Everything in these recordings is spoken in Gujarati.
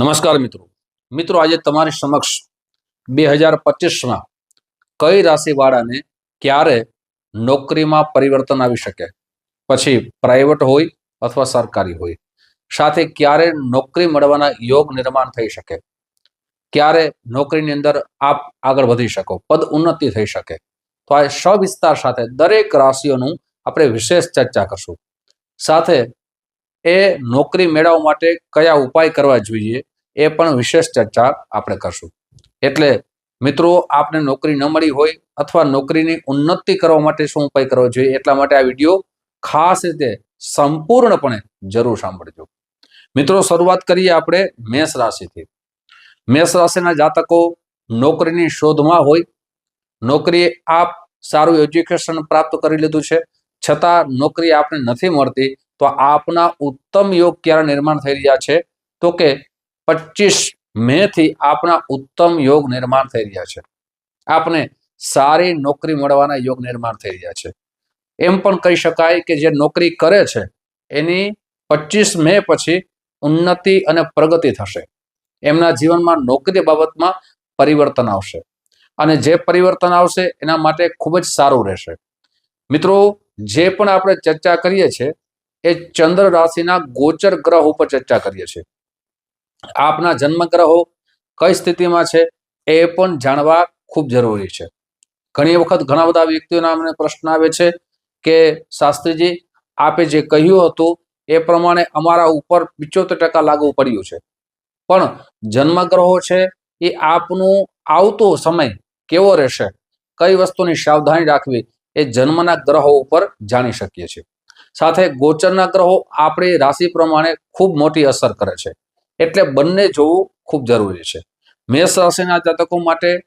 નમસ્કાર મિત્રો. મિત્રો, આજે તમારી સમક્ષ બે હજાર પચીસમાં કઈ રાશિવાળાને ક્યારે નોકરીમાં પરિવર્તન આવી શકે? પછી પ્રાઇવેટ હોય અથવા સરકારી હોય. સાથે ક્યારે નોકરી મળવાના યોગ નિર્માણ થઈ શકે? ક્યારે નોકરીની અંદર આપ આગળ વધી શકો? પદ ઉન્નતિ થઈ શકે? તો આ સવિસ્તાર સાથે દરેક રાશિઓનું આપણે વિશેષ ચર્ચા કરશું. સાથે એ નોકરી મેળવવા માટે કયા ઉપાય કરવા જોઈએ? એ પણ વિશેષ ચર્ચા આપણે કરશું. એટલે મિત્રો, આપને નોકરી ન મળી હોય અથવા નોકરીની ઉન્નતિ કરવા માટે શું ઉપાય કરવો જોઈએ એટલા માટે આ વીડિયો ખાસ રીતે સંપૂર્ણપણે જરૂર સાંભળજો. મિત્રો, શરૂઆત કરીએ આપણે મેષ રાશિથી. મેષ રાશિના જાતકો નોકરીની શોધમાં હોય. નોકરી આપ સારું એજ્યુકેશન પ્રાપ્ત કરી લીધું છે. છતાં નોકરી આપને નથી મળતી, તો આપના ઉત્તમ યોગ ક્યારે નિર્માણ થઈ રહ્યા છે? તો કે પચીસ મે થી આપના ઉત્તમ યોગ નિર્માણ થઈ રહ્યા છે. આપને સારી નોકરી મળવાના યોગ નિર્માણ થઈ રહ્યા છે. એમ પણ કહી શકાય કે જે નોકરી કરે છે, એની પચીસ મે પછી ઉન્નતિ અને પ્રગતિ થશે. એમના જીવનમાં નોકરી બાબતમાં પરિવર્તન આવશે. અને જે પરિવર્તન આવશે, એના માટે ખૂબ જ સારું રહેશે. મિત્રો, જે પણ આપણે ચર્ચા કરીએ છીએ, એ ચંદ્ર રાશિના ગોચર ગ્રહ ઉપર ચર્ચા કરીએ છીએ. આપના જન્મગ્રહો કઈ સ્થિતિમાં છે એ પણ જાણવા ખૂબ જરૂરી છે. ઘણી વખત ઘણા બધા વ્યક્તિઓના અમને પ્રશ્ન આવે છે કે, શાસ્ત્રીજી, આપે જે કહ્યું હતું એ પ્રમાણે અમારા ઉપર પિચોતેર ટકા લાગુ પડ્યું છે. પણ જન્મગ્રહો છે એ આપનું આવતો સમય કેવો રહેશે? કઈ વસ્તુની સાવધાની રાખવી એ જન્મના ગ્રહો ઉપર જાણી શકીએ છીએ. સાથે ગોચરના ગ્રહો આપણી રાશિ પ્રમાણે ખૂબ મોટી અસર કરે છે. એટલે બંને જોવું ખૂબ જરૂરી છે. મેષ રાશિના જાતકો માટે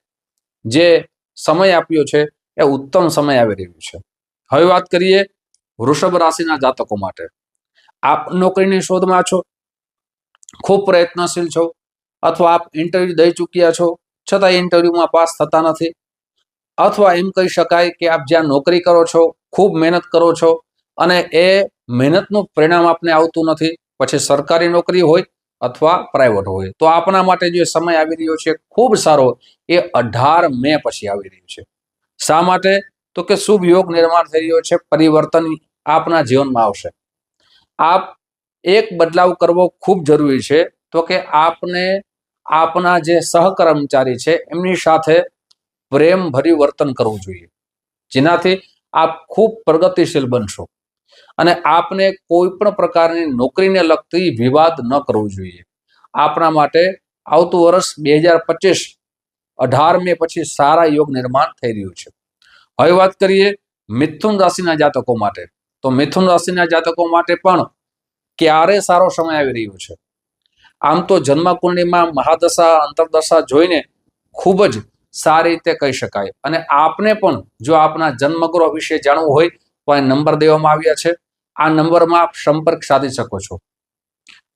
જે સમય આપ્યો છે, એ ઉત્તમ સમય આવી રહ્યું છે. હવે વાત કરીએ વૃષભ રાશિના જાતકો માટે. આપ નોકરીની શોધમાં છો? ખૂબ પ્રયત્નશીલ છો? અથવા આપ ઇન્ટરવ્યુ દઈ ચૂક્યા છો? છતાં ઇન્ટરવ્યુમાં પાસ થતા નથી? અથવા એમ કહી શકાય કે આપ જ્યાં નોકરી કરો છો, ખૂબ મહેનત કરો છો અને એ મહેનતનું પરિણામ આપને આવતું નથી. પછી સરકારી નોકરી હોય અથવા પ્રાઇવેટ હોય. તો આપના માટે જે સમય આવી રહ્યો છે ખૂબ સારો, એ અઢાર મે પછી આવી રહ્યું છે. શા માટે? તો કે શુભ યોગ નિર્માણ થઈ રહ્યો છે, પરિવર્તન આપના જીવનમાં આવશે. આપ એક બદલાવ કરવો ખૂબ જરૂરી છે, તો કે આપને આપના જે સહકર્મચારી છે, એમની સાથે પ્રેમ ભર્યું વર્તન કરવું જોઈએ. જેનાથી આપ ખૂબ પ્રગતિશીલ બનશો. અને આપને કોઈ પણ પ્રકારની નોકરીને લગતી વિવાદ ન કરવું જોઈએ. આપણા માટે આવતું વર્ષ બે હજાર પચીસ અઢાર મે પછી સારા યોગ નિર્માણ થઈ રહ્યું છે. હવે વાત કરીએ મિથુન રાશિના જાતકો માટે. તો મિથુન રાશિના જાતકો માટે પણ ક્યારે સારો સમય આવી રહ્યો છે? આમ તો જન્મ કુંડળીમાં મહાદશા, અંતરદશા જોઈને ખૂબ જ સારી રીતે કહી શકાય. અને આપને પણ જો આપના જન્મગ્રહ વિશે જાણવું હોય આ નંબર દેવામાં આવ્યા છે, આ નંબરમાં આપ સંપર્ક સાધી શકો છો.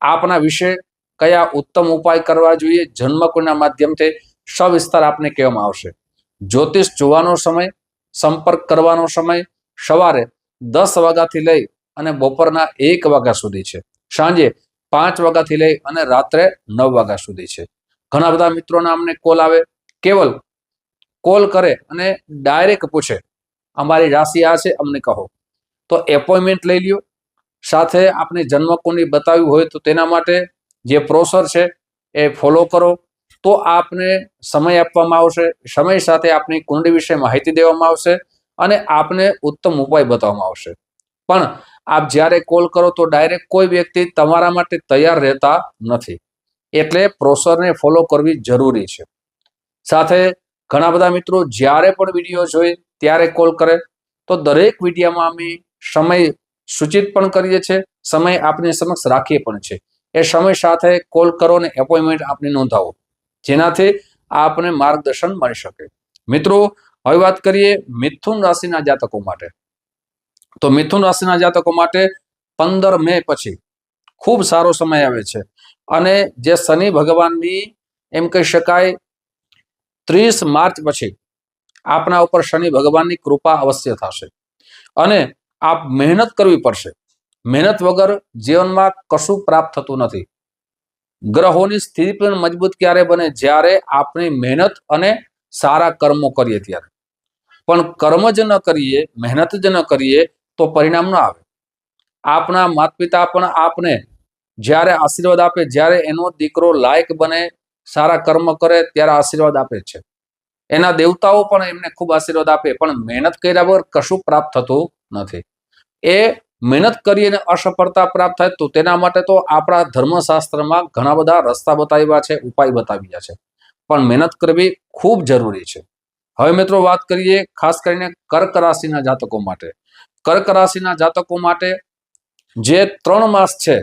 આપના વિશે કયા ઉત્તમ ઉપાય કરવા જોઈએ જન્મકુંડના માધ્યમથી સવિસ્તાર આપને કહેવામાં આવશે. જ્યોતિષ જોવાનો સમય, સંપર્ક કરવાનો સમય સવારે દસ વાગ્યાથી લઈ અને બપોરના એક વાગ્યા સુધી છે. સાંજે પાંચ વાગ્યાથી લઈ અને રાત્રે નવ વાગ્યા સુધી છે. ઘણા બધા મિત્રોના અમને કોલ આવે. કેવલ કોલ કરે અને ડાયરેક્ટ પૂછે. અમારી રાશિ આ છે, અમને કહો. તો એપોઇન્ટમેન્ટ લઈ લ્યો. સાથે આપણે જન્મકુંડલી બતાવ્યું હોય તો તેના માટે જે પ્રોસર છે એ ફોલો કરો. તો આપને સમય આપવામાં આવશે. સમય સાથે આપની કુંડળી વિશે માહિતી દેવામાં આવશે અને આપને ઉત્તમ ઉપાય બતાવવામાં આવશે. પણ આપ જ્યારે કોલ કરો તો ડાયરેક્ટ કોઈ વ્યક્તિ તમારા માટે તૈયાર રહેતા નથી. એટલે પ્રોસરને ફોલો કરવી જરૂરી છે. સાથે ઘણા બધા મિત્રો જ્યારે પણ વીડિયો જોઈ ત્યારે કોલ કરે. તો દરેક વિડીયામાં અમે સમય સૂચિત પણ કરીએ છીએ, સમય આપની સમક્ષ રાખીએ પણ છે એ સમય સાથે કોલ કરો અને એપોઇન્ટમેન્ટ આપને નોંધાવો, જેનાથી આપને માર્ગદર્શન મળી શકે. મિત્રો, હવે વાત કરીએ મિથુન રાશિના જાતકો માટે. તો મિથુન રાશિના જાતકો માટે પંદર મે પછી ખૂબ સારો સમય આવે છે. અને જે શનિ ભગવાનની એમ કહી શકાય, ત્રીસ માર્ચ પછી આપના ઉપર શનિ ભગવાનની કૃપા અવશ્ય થશે. અને આપ મહેનત કરવી પડશે. મહેનત વગર જીવનમાં કશું પ્રાપ્ત થતું નથી. ગ્રહોની સ્થિતિ પણ મજબૂત ક્યારે બને? જ્યારે આપણી મહેનત અને સારા કર્મો કરીએ ત્યારે. પણ કર્મ જ ન કરીએ, મહેનત જ ન કરીએ, તો પરિણામ ન આવે. આપના માતા પિતા પણ આપને જ્યારે આશીર્વાદ આપે, જ્યારે એનો દીકરો લાયક બને, સારા કર્મ કરે, ત્યારે આશીર્વાદ આપે છે. એના દેવતાઓ પણ એમને ખૂબ આશીર્વાદ આપે, પણ મહેનત કર્યા વગર કશું પ્રાપ્ત થતું નથી. એ મહેનત કરીને અસફળતા પ્રાપ્ત થાય તો તેના માટે તો આપણા ધર્મશાસ્ત્રમાં ઘણા બધા રસ્તા બતાવ્યા છે, ઉપાય બતાવ્યા છે. પણ મહેનત કરવી ખૂબ જરૂરી છે. હવે મિત્રો વાત કરીએ ખાસ કરીને કર્ક રાશિના જાતકો માટે. કર્ક રાશિના જાતકો માટે જે ત્રણ માસ છે,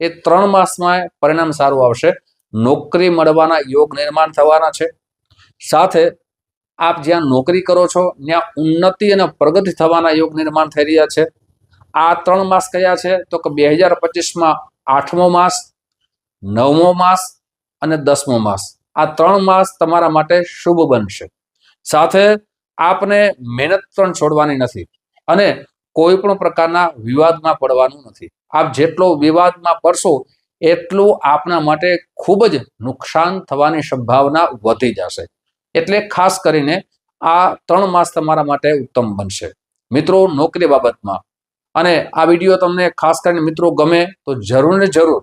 એ ત્રણ માસમાં પરિણામ સારું આવશે. નોકરી મળવાના યોગ નિર્માણ થવાના છે. સાથે આપ જ્યાં નોકરી કરો છો, ત્યાં ઉન્નતિ અને પ્રગતિ થવાના યોગ નિર્માણ થઈ રહ્યા છે. આ ત્રણ માસ કયા છે? તો કે બે હજાર પચીસમાં આઠમો માસ, નવમો માસ અને દસમો માસ. આ ત્રણ માસ તમારા માટે શુભ બનશે. સાથે આપને મહેનત પણ છોડવાની નથી અને કોઈ પણ પ્રકારના વિવાદમાં પડવાનું નથી. આપ જેટલો વિવાદમાં પડશો, એટલું આપના માટે ખૂબ જ નુકસાન થવાની સંભાવના વધી જશે. એટલે ખાસ કરીને આ ત્રણ માસ તમારા માટે ઉત્તમ બનશે. મિત્રો, નોકરી બાબતમાં. અને આ વીડિયો તમને ખાસ કરીને મિત્રો ગમે તો જરૂર ને જરૂર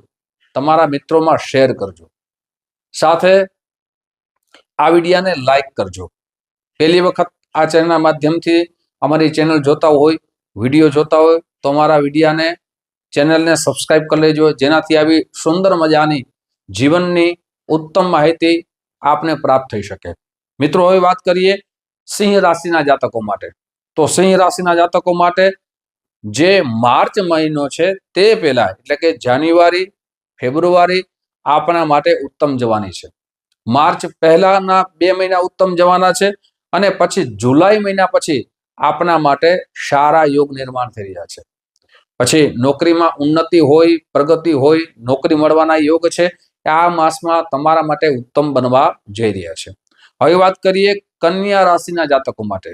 તમારા મિત્રોમાં શેર કરજો. સાથે આ વિડીયાને લાઈક કરજો. પહેલી વખત આ ચેનલના માધ્યમથી અમારી ચેનલ જોતા હોય, વીડિયો જોતા હોય, તો અમારા વિડીયાને ચેનલને સબસ્ક્રાઈબ કરી લેજો. જેનાથી આવી સુંદર મજાની જીવનની ઉત્તમ માહિતી આપને પ્રાપ્ત થઈ શકે. મિત્રો, હવે વાત કરીએ સિંહ રાશિના જાતકો માટે. તો સિંહ રાશિના જાતકો માટે જે માર્ચ મહિનો છે તે પહેલા, એટલે કે જાન્યુઆરી, ફેબ્રુઆરી, આપણા માટે ઉત્તમ જવાની છે. માર્ચ પહેલાના બે મહિના ઉત્તમ જવાના છે અને પછી જુલાઈ મહિના પછી આપણા માટે સારા યોગ નિર્માણ થઈ રહ્યા છે. પછી નોકરીમાં ઉન્નતિ હોય, પ્રગતિ હોય, નોકરી મળવાના યોગ છે, આ માસમાં તમારા માટે ઉત્તમ બનવા જઈ રહ્યા છે. હવે વાત કરીએ કન્યા રાશિના જાતકો માટે.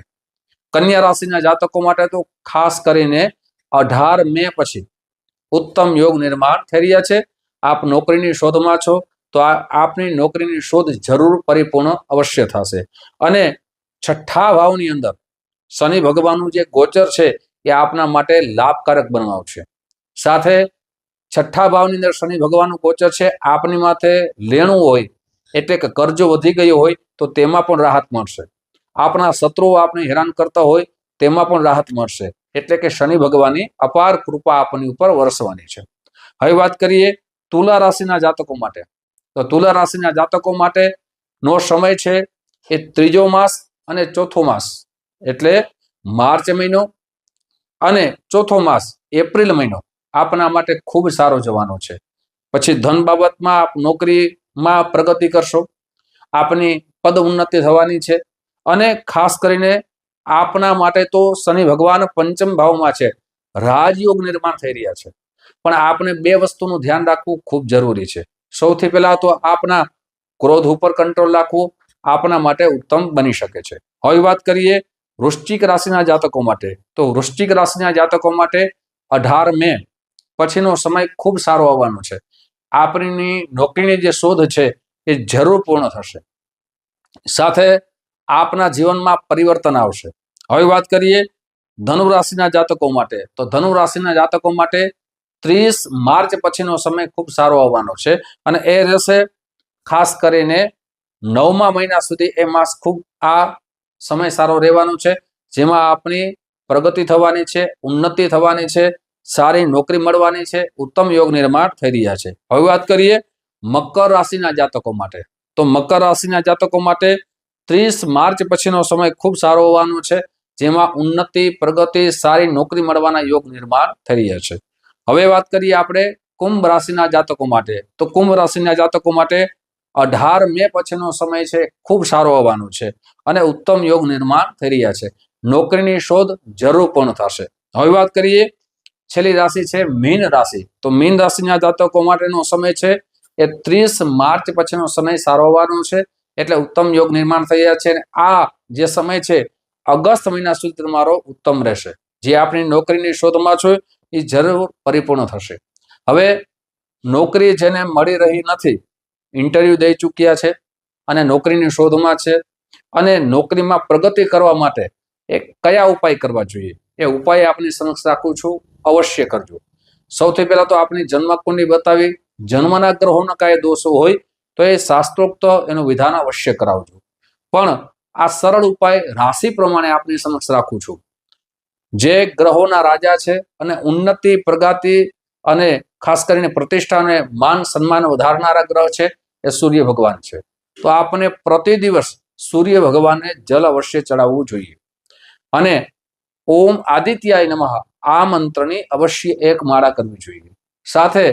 કન્યા રાશિના જાતકો માટે તો ખાસ કરીને અઢાર મે પછી ઉત્તમ યોગ નિર્માણ થઈ રહ્યા છે. આપ નોકરીની શોધમાં છો તો આ આપની નોકરીની શોધ જરૂર પરિપૂર્ણ અવશ્ય થશે. અને છઠ્ઠા ભાવની અંદર શનિ ભગવાનનું જે ગોચર છે એ આપના માટે લાભકારક બનવાવશે સાથે છઠ્ઠા ભાવની અંદર શનિ ભગવાનનું ગોચર છે, આપની માથે લેણું હોય એટલે કે કર્જો વધી ગયો હોય તો તેમાં પણ રાહત મળશે. આપણા શત્રુઓ આપને હેરાન કરતા હોય તેમાં પણ રાહત મળશે. એટલે કે શનિ ભગવાનની અપાર કૃપા આપની ઉપર વરસવાની છે. હવે વાત કરીએ તુલા રાશિના જાતકો માટે. તો તુલા રાશિના જાતકો માટે નો સમય છે એ ત્રીજો માસ અને ચોથો માસ. એટલે માર્ચ મહિનો અને ચોથો માસ એપ્રિલ મહિનો આપના માટે ખૂબ સારો જવાનો છે. પછી ધન બાબતમાં આપ નોકરીમાં પ્રગતિ કરશો. આપની પદ ઉન્નતિ થવાની છે અને ખાસ કરીને આપના માટે તો શનિ ભગવાન પંચમ ભાવમાં છે. રાજયોગ નિર્માણ થઈ રહ્યા છે. પણ આપને બે વસ્તુનું ધ્યાન રાખવું ખૂબ જરૂરી છે. સૌથી પહેલા તો આપના ક્રોધ ઉપર કંટ્રોલ રાખવું આપના માટે ઉત્તમ બની શકે છે. હવે વાત કરીએ વૃશ્ચિક રાશિના જાતકો માટે. તો વૃશ્ચિક રાશિના જાતકો માટે અઢાર મે પછીનો સમય ખૂબ સારો આવવાનો છે. આપણી નોકરીની જે શોધ છે એ જરૂર પૂર્ણ થશે. સાથે આપના જીવનમાં પરિવર્તન આવશે. હવે વાત કરીએ ધનુ રાશિના જાતકો માટે. તો ધનુ રાશિના જાતકો માટે ત્રીસ માર્ચ પછીનો સમય ખૂબ સારો આવવાનો છે અને એ રહેશે ખાસ કરીને નવમા મહિના સુધી એ માસ ખૂબ આ સમય સારો રહેવાનો છે. જેમાં આપણી પ્રગતિ થવાની છે, ઉન્નતિ થવાની છે સારી નોકરી મળવાની છે, ઉત્તમ યોગ નિર્માણ થઈ રહ્યા છે. હવે વાત કરીએ મકર રાશિના જાતકો માટે. તો મકર રાશિના જાતકો માટે ત્રીસ માર્ચ પછીનો સમય ખૂબ સારો હોવાનો છે, જેમાં ઉન્નતિ, પ્રગતિ, સારી નોકરી મળવાના યોગ નિર્માણ થઈ રહ્યા છે. હવે વાત કરીએ આપણે કુંભ રાશિના જાતકો માટે. તો કુંભ રાશિના જાતકો માટે અઢાર મે પછીનો સમય છે, ખૂબ સારો હોવાનો છે અને ઉત્તમ યોગ નિર્માણ થઈ રહ્યા છે. નોકરીની શોધ જરૂર પણ થશે. હવે વાત કરીએ છેલ્લી રાશિ છે મીન રાશિ. તો મીન રાશિના જાતકો માટેનો સમય છે એ ત્રીસ માર્ચ પછીનો સમય સારો હોવાનો છે. એટલે ઉત્તમ યોગ નિર્માણ થઈ રહ્યા છે આ જે સમય છે ઓગસ્ટ મહિના સુધી તમારો ઉત્તમ રહેશે. જે આપણી નોકરીની શોધમાં છો, એ જરૂર પરિપૂર્ણ થશે. હવે નોકરી જેને મળી રહી નથી, ઇન્ટરવ્યૂ દઈ ચૂક્યા છે અને નોકરીની શોધમાં છે અને નોકરીમાં પ્રગતિ કરવા માટે એ કયા ઉપાય કરવા જોઈએ? એ ઉપાય આપની સમક્ષ રાખું છું. અવશ્ય કરજો. સૌથી પહેલા તો આપની જન્મકુંડલી બતાવી, જન્મના ગ્રહોના કાંઈ દોષો હોય તો એ શાસ્ત્રોક્ત એનું વિધાન અવશ્ય કરાવજો. પણ આ સરળ ઉપાય રાશિ પ્રમાણે આપની સમક્ષ રાખું છું. જે ગ્રહોના રાજા છે અને ઉન્નતિ, પ્રગતિ અને ખાસ કરીને પ્રતિષ્ઠા અને માન સન્માન વધારનારા ગ્રહ છે, એ સૂર્ય ભગવાન છે. તો આપણે પ્રતિ દિવસ સૂર્ય ભગવાનને જલ અવશ્ય ચડાવવું જોઈએ. અને ઓમ આદિત્યાય નમઃ. આ મંત્રની અવશ્ય એક માળા કરવી જોઈએ. સાથે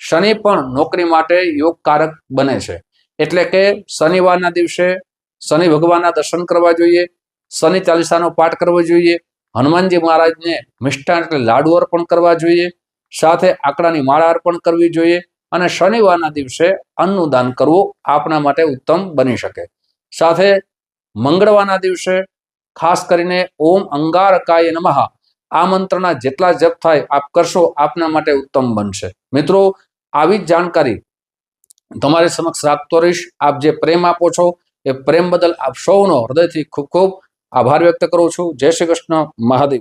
શનિ પણ નોકરી માટે યોગકારક બને છે. એટલે કે શનિવારના દિવસે શનિ ભગવાનના દર્શન કરવા જોઈએ, શનિ ચાલીસાનો પાઠ કરવો જોઈએ, હનુમાનજી મહારાજને મિષ્ટાન એટલે લાડુ અર્પણ કરવા જોઈએ, સાથે આકડાની માળા અર્પણ કરવી જોઈએ અને શનિવારના દિવસે અન્નનું દાન કરવું આપણા માટે ઉત્તમ બની શકે. સાથે મંગળવારના દિવસે ખાસ કરીને ઓમ અંગારકાય નમઃ આ મંત્રના જેટલા જપ થાય, આપ કરશો, આપના માટે ઉત્તમ બનશે. મિત્રો, આવી જ જાણકારી તમારી સમક્ષ રાખતો રહીશ. આપ જે પ્રેમ આપો છો, એ પ્રેમ બદલ આપ સૌનો હૃદયથી ખૂબ ખૂબ આભાર વ્યક્ત કરું છું. જય શ્રી કૃષ્ણ. મહાદેવ.